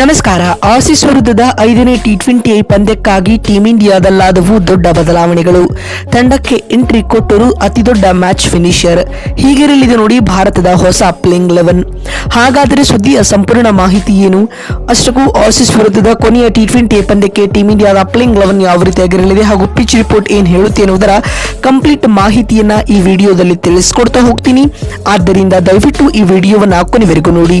ನಮಸ್ಕಾರ. ಆಸಿಸ್ ವಿರುದ್ಧದ ಐದನೇ ಟಿ ಟ್ವೆಂಟಿ ಪಂದ್ಯಕ್ಕಾಗಿ ಟೀಂ ಇಂಡಿಯಾದಲ್ಲಾದವು ದೊಡ್ಡ ಬದಲಾವಣೆಗಳು. ತಂಡಕ್ಕೆ ಎಂಟ್ರಿ ಕೊಟ್ಟರು ಅತಿದೊಡ್ಡ ಮ್ಯಾಚ್ ಫಿನಿಷರ್ ಹೀಗಿರಲಿದೆ ನೋಡಿ ಭಾರತದ ಹೊಸ ಪ್ಲೇಯಿಂಗ್ ಲೆವೆನ್ ಹಾಗಾದರೆ ಸುದ್ದಿಯ ಸಂಪೂರ್ಣ ಮಾಹಿತಿ ಏನು? ಅಷ್ಟಕ್ಕೂ ಆಸಿಸ್ ವಿರುದ್ಧದ ಕೊನೆಯ ಟಿ ಟ್ವೆಂಟಿ ಪಂದ್ಯಕ್ಕೆ ಟೀಂ ಇಂಡಿಯಾದ ಪ್ಲೇಯಿಂಗ್ ಲೆವೆನ್ ಯಾವ ರೀತಿಯಾಗಿರಲಿದೆ ಹಾಗೂ ಪಿಚ್ ರಿಪೋರ್ಟ್ ಏನು ಹೇಳುತ್ತೆ ಎನ್ನುವುದರ ಕಂಪ್ಲೀಟ್ ಮಾಹಿತಿಯನ್ನ ಈ ವಿಡಿಯೋದಲ್ಲಿ ತಿಳಿಸ್ಕೊಡ್ತಾ ಹೋಗ್ತೀನಿ. ಆದ್ದರಿಂದ ದಯವಿಟ್ಟು ಈ ವಿಡಿಯೋವನ್ನು ಕೊನೆವರೆಗೂ ನೋಡಿ.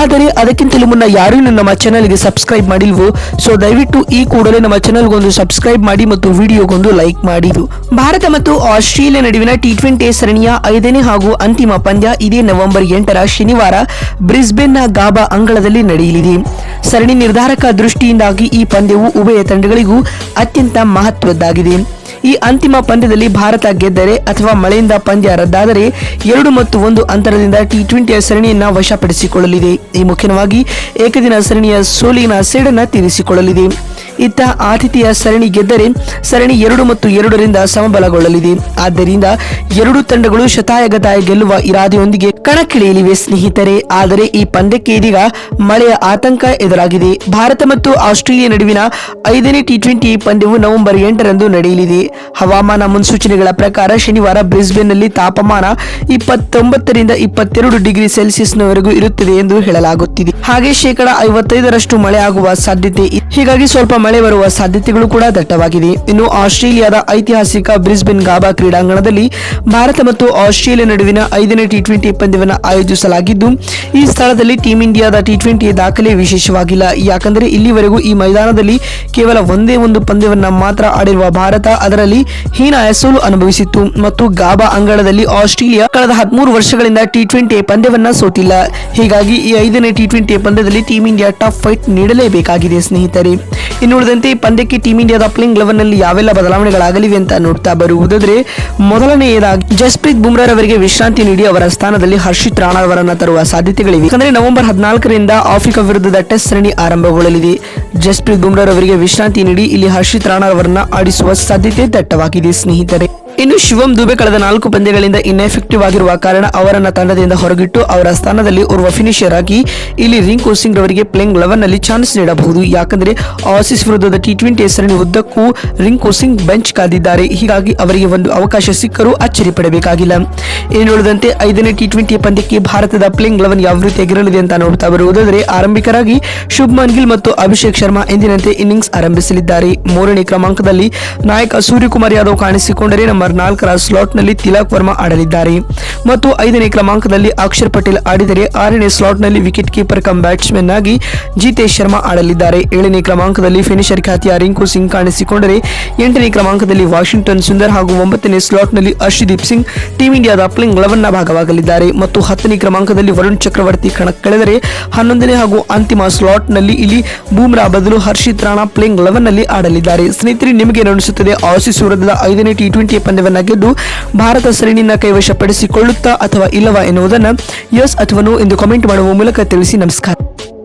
ಆದರೆ ಅದಕ್ಕಿಂತಲೂ ಮುನ್ನ ಯಾರು ನಮ್ಮ ಚಾನಲ್ಗೆ ಸಬ್ಸ್ಕ್ರೈಬ್ ಮಾಡಿಲ್ವೋ, ಸೊ ದಯವಿಟ್ಟು ಈ ಕೂಡಲೇ ನಮ್ಮ ಚಾನಲ್ಗೊಂದು ಸಬ್ಸ್ಕ್ರೈಬ್ ಮಾಡಿ ಮತ್ತು ವಿಡಿಯೋಗೊಂದು ಲೈಕ್ ಮಾಡಿದ್ರು ಭಾರತ ಮತ್ತು ಆಸ್ಟ್ರೇಲಿಯಾ ನಡುವಿನ ಟಿ ಟ್ವೆಂಟಿ ಸರಣಿಯ ಐದನೇ ಹಾಗೂ ಅಂತಿಮ ಪಂದ್ಯ ಇದೇ ನವೆಂಬರ್ ಎಂಟರ ಶನಿವಾರ ಬ್ರಿಸ್ಬೇನ್ನ ಗಾಬಾ ಅಂಗಳದಲ್ಲಿ ನಡೆಯಲಿದೆ. ಸರಣಿ ನಿರ್ಧಾರಕ ದೃಷ್ಟಿಯಿಂದಾಗಿ ಈ ಪಂದ್ಯವು ಉಭಯ ತಂಡಗಳಿಗೂ ಅತ್ಯಂತ ಮಹತ್ವದ್ದಾಗಿದೆ. ಈ ಅಂತಿಮ ಪಂದ್ಯದಲ್ಲಿ ಭಾರತ ಗೆದ್ದರೆ ಅಥವಾ ಮಳೆಯಿಂದ ಪಂದ್ಯ ರದ್ದಾದರೆ ಎರಡು ಮತ್ತು ಒಂದು ಅಂತರದಿಂದ ಟಿ ಟ್ವೆಂಟಿಯ ಸರಣಿಯನ್ನು ವಶಪಡಿಸಿಕೊಳ್ಳಲಿದೆ. ಈ ಮುಖ್ಯವಾಗಿ ಏಕದಿನ ಸರಣಿಯ ಸೋಲಿನ ಸೇಡನ್ನು ತೀರಿಸಿಕೊಳ್ಳಲಿದೆ. ಇತ್ತ ಆತಿಥಿಯ ಸರಣಿ ಗೆದ್ದರೆ ಸರಣಿ ಎರಡು ಮತ್ತು ಎರಡರಿಂದ ಸಮಬಲಗೊಳ್ಳಲಿದೆ. ಆದ್ದರಿಂದ ಎರಡು ತಂಡಗಳು ಶತಾಯಗತಾಯ ಗೆಲ್ಲುವ ಇರಾದೆಯೊಂದಿಗೆ ಕಣಕ್ಕಿಳಿಯಲಿವೆ ಸ್ನೇಹಿತರೆ. ಆದರೆ ಈ ಪಂದ್ಯಕ್ಕೆ ಇದೀಗ ಮಳೆಯ ಆತಂಕ ಎದುರಾಗಿದೆ. ಭಾರತ ಮತ್ತು ಆಸ್ಟ್ರೇಲಿಯಾ ನಡುವಿನ ಐದನೇ ಟಿ ಟ್ವೆಂಟಿ ಪಂದ್ಯವು ನವೆಂಬರ್ ಎಂಟರಂದು ನಡೆಯಲಿದೆ. ಹವಾಮಾನ ಮುನ್ಸೂಚನೆಗಳ ಪ್ರಕಾರ ಶನಿವಾರ ಬ್ರಿಸ್ಬೇನ್ನಲ್ಲಿ ತಾಪಮಾನ ಇಪ್ಪತ್ತೊಂಬತ್ತರಿಂದ ಇಪ್ಪತ್ತೆರಡು ಡಿಗ್ರಿ ಸೆಲ್ಸಿಯಸ್ನವರೆಗೂ ಇರುತ್ತದೆ ಎಂದು ಹೇಳಲಾಗುತ್ತಿದೆ. ಹಾಗೆ ಶೇಕಡಾ ಐವತ್ತೈದರಷ್ಟು ಮಳೆ ಆಗುವ ಸಾಧ್ಯತೆ. ಹೀಗಾಗಿ ಸ್ವಲ್ಪ ಮಳೆ ಬರುವ ಸಾಧ್ಯತೆಗಳು ಕೂಡ ದಟ್ಟವಾಗಿದೆ ಇನ್ನು ಆಸ್ಟ್ರೇಲಿಯಾದ ಐತಿಹಾಸಿಕ ಬ್ರಿಸ್ಬೆನ್ ಗಾಬಾ ಕ್ರೀಡಾಂಗಣದಲ್ಲಿ ಭಾರತ ಮತ್ತು ಆಸ್ಟ್ರೇಲಿಯಾ ನಡುವಿನ ಐದನೇ ಟಿ ಟ್ವೆಂಟಿ ಪಂದ್ಯವನ್ನು ಆಯೋಜಿಸಲಾಗಿದ್ದು, ಈ ಸ್ಥಳದಲ್ಲಿ ಟೀಂ ಇಂಡಿಯಾದ ಟಿ ಟ್ವೆಂಟಿ ದಾಖಲೆ ವಿಶೇಷವಾಗಿಲ್ಲ. ಯಾಕಂದರೆ ಇಲ್ಲಿವರೆಗೂ ಈ ಮೈದಾನದಲ್ಲಿ ಕೇವಲ ಒಂದೇ ಒಂದು ಪಂದ್ಯವನ್ನು ಮಾತ್ರ ಆಡಿರುವ ಭಾರತ, ಅದರಲ್ಲಿ ಹೀನಾಯ ಸೋಲು ಅನುಭವಿಸಿತ್ತು. ಮತ್ತು ಗಾಬಾ ಅಂಗಳದಲ್ಲಿ ಆಸ್ಟ್ರೇಲಿಯಾ ಕಳೆದ ಹದಿಮೂರು ವರ್ಷಗಳಿಂದ ಟಿ ಟ್ವೆಂಟಿ ಪಂದ್ಯವನ್ನು ಸೋತಿಲ್ಲ. ಹೀಗಾಗಿ ಈ ಐದನೇ ಟಿ ಟ್ವೆಂಟಿ ಪಂದ್ಯದಲ್ಲಿ ಟೀಂ ಇಂಡಿಯಾ ಟಫ್ ಫೈಟ್ ನೀಡಲೇಬೇಕಾಗಿದೆ ಸ್ನೇಹಿತರೆ. ಇನ್ನು ಉಳಿದಂತೆ ಈ ಪಂದ್ಯಕ್ಕೆ ಟೀಂ ಇಂಡಿಯಾದ ಪ್ಲೇಯಿಂಗ್ ಲೆವೆನ್ನಲ್ಲಿ ಯಾವೆಲ್ಲ ಬದಲಾವಣೆಗಳಾಗಲಿವೆ ಅಂತ ನೋಡ್ತಾ ಬರುವುದಾದ್ರೆ, ಮೊದಲನೆಯದಾಗಿ ಜಸ್ಪ್ರೀತ್ ಬುಮ್ರಾರ್ ಅವರಿಗೆ ವಿಶ್ರಾಂತಿ ನೀಡಿ ಅವರ ಸ್ಥಾನದಲ್ಲಿ ಹರ್ಷಿತ್ ರಾಣಾ ಅವರನ್ನ ತರುವ ಸಾಧ್ಯತೆಗಳಿವೆ. ಅಂದರೆ ನವೆಂಬರ್ ಹದಿನಾಲ್ಕರಿಂದ ಆಫ್ರಿಕಾ ವಿರುದ್ಧದ ಟೆಸ್ಟ್ ಸರಣಿ ಆರಂಭಗೊಳ್ಳಲಿದೆ. ಜಸ್ಪ್ರೀತ್ ಬುಮ್ರಾರ್ ಅವರಿಗೆ ವಿಶ್ರಾಂತಿ ನೀಡಿ ಇಲ್ಲಿ ಹರ್ಷಿತ್ ರಾಣಾ ಅವರನ್ನು ಆಡಿಸುವ ಸಾಧ್ಯತೆ ದಟ್ಟವಾಗಿದೆ, ಸ್ನೇಹಿತರೆ. ಇನ್ನು ಶಿವಂ ದುಬೆ ಕಳೆದ ನಾಲ್ಕು ಪಂದ್ಯಗಳಿಂದ ಇನ್ಎಫೆಕ್ಟಿವ್ ಆಗಿರುವ ಕಾರಣ ಅವರನ್ನ ತಂಡದಿಂದ ಹೊರಗಿಟ್ಟು ಅವರ ಸ್ಥಾನದಲ್ಲಿ ಓರ್ವ ಫಿನಿಷರ್ ಆಗಿ ಇಲ್ಲಿ ರಿಂಕು ಸಿಂಗ್ ರವರಿಗೆ ಪ್ಲೇಯಿಂಗ್ ಲೆವೆನ್ನಲ್ಲಿ ಚಾನ್ಸ್ ನೀಡಬಹುದು. ಯಾಕಂದ್ರೆ ಆಸಿಸ್ ವಿರುದ್ಧದ ಟಿ ಟ್ವೆಂಟಿ ಸರಣಿ ಉದ್ದಕ್ಕೂ ರಿಂಕು ಸಿಂಗ್ ಬೆಂಚ್ ಕಾದಿದ್ದಾರೆ. ಹೀಗಾಗಿ ಅವರಿಗೆ ಒಂದು ಅವಕಾಶ ಸಿಕ್ಕರೂ ಅಚ್ಚರಿ ಪಡಬೇಕಾಗಿಲ್ಲ. ಇನ್ನು ಉಳಿದಂತೆ ಐದನೇ ಟಿ ಟ್ವೆಂಟಿ ಪಂದ್ಯಕ್ಕೆ ಭಾರತದ ಪ್ಲೇಯಿಂಗ್ ಲೆವೆನ್ ಯಾವ ರೀತಿಯಾಗಿರಲಿದೆ ಅಂತ ನೋಡ್ತಾ ಬರುವುದಾದರೆ ಆರಂಭಿಕರಾಗಿ ಶುಭ್ಮನ್ ಗಿಲ್ ಮತ್ತು ಅಭಿಷೇಕ್ ಶರ್ಮಾ ಎಂದಿನಂತೆ ಇನ್ನಿಂಗ್ಸ್ ಆರಂಭಿಸಲಿದ್ದಾರೆ. ಮೂರನೇ ಕ್ರಮಾಂಕದಲ್ಲಿ ನಾಯಕ ಸೂರ್ಯಕುಮಾರ್ ಯಾದವ್ ಕಾಣಿಸಿಕೊಂಡರೆ ನಂಬರ್ ನಾಲ್ಕರ ಸ್ಲಾಟ್ನಲ್ಲಿ ತಿಲಕ್ ವರ್ಮಾ ಆಡಲಿದ್ದಾರೆ. ಮತ್ತು ಐದನೇ ಕ್ರಮಾಂಕದಲ್ಲಿ ಅಕ್ಷರ್ ಪಟೇಲ್ ಆಡಿದರೆ ಆರನೇ ಸ್ಲಾಟ್ನಲ್ಲಿ ವಿಕೆಟ್ ಕೀಪರ್ ಕಮ್ ಬ್ಯಾಟ್ಸ್ಮನ್ ಆಗಿ ಜಿತೇಶ್ ಶರ್ಮಾ ಆಡಲಿದ್ದಾರೆ. ಏಳನೇ ಕ್ರಮಾಂಕದಲ್ಲಿ ಫಿನಿಷರ್ ಖ್ಯಾತಿಯ ರಿಂಕು ಸಿಂಗ್ ಕಾಣಿಸಿಕೊಂಡರೆ ಎಂಟನೇ ಕ್ರಮಾಂಕದಲ್ಲಿ ವಾಷಿಂಗ್ಟನ್ ಸುಂದರ್ ಹಾಗೂ ಒಂಬತ್ತನೇ ಸ್ಲಾಟ್ನಲ್ಲಿ ಹರ್ಷದೀಪ್ ಸಿಂಗ್ ಟೀಂ ಇಂಡಿಯಾದ ಪ್ಲಿಂಗ್ ಲೆವೆನ್ನ ಭಾಗವಾಗಲಿದ್ದಾರೆ. ಮತ್ತು ಹತ್ತನೇ ಕ್ರಮಾಂಕದಲ್ಲಿ ವರುಣ್ ಚಕ್ರವರ್ತಿ ಕಣಕ್ಕಿಳಿದರೆ ಹನ್ನೊಂದನೇ ಹಾಗೂ ಅಂತಿಮ ಸ್ಲಾಟ್ನಲ್ಲಿ ಇಲ್ಲಿ ಬೂಮ್ರಾ ಬದಲು ಹರ್ಷಿತ್ ರಾಣಾ ಪ್ಲೇಯಿಂಗ್ ಲೆವೆನ್ನಲ್ಲಿ ಆಡಲಿದ್ದಾರೆ. ಸ್ನೇಹಿತರೆ, ನಿಮಗೆ ಅನಿಸುತ್ತದೆ? ಆಸೀಸ್ ವಿರುದ್ಧದ ಐದನೇ ಟಿ ಟ್ವೆಂಟಿ ಪಂದ್ಯವನ್ನ ಗೆದ್ದು ಭಾರತ ಸರಣಿಯನ್ನ ಕೈವಶಪಡಿಸಿಕೊಳ್ಳುತ್ತಾ ಅಥವಾ ಇಲ್ಲವಾ ಎನ್ನುವುದನ್ನು ಯಸ್ ಅಥವಾ ನೋ ಎಂದು ಕಾಮೆಂಟ್ ಮಾಡುವ ಮೂಲಕ ತಿಳಿಸಿ ನಮಸ್ಕಾರ.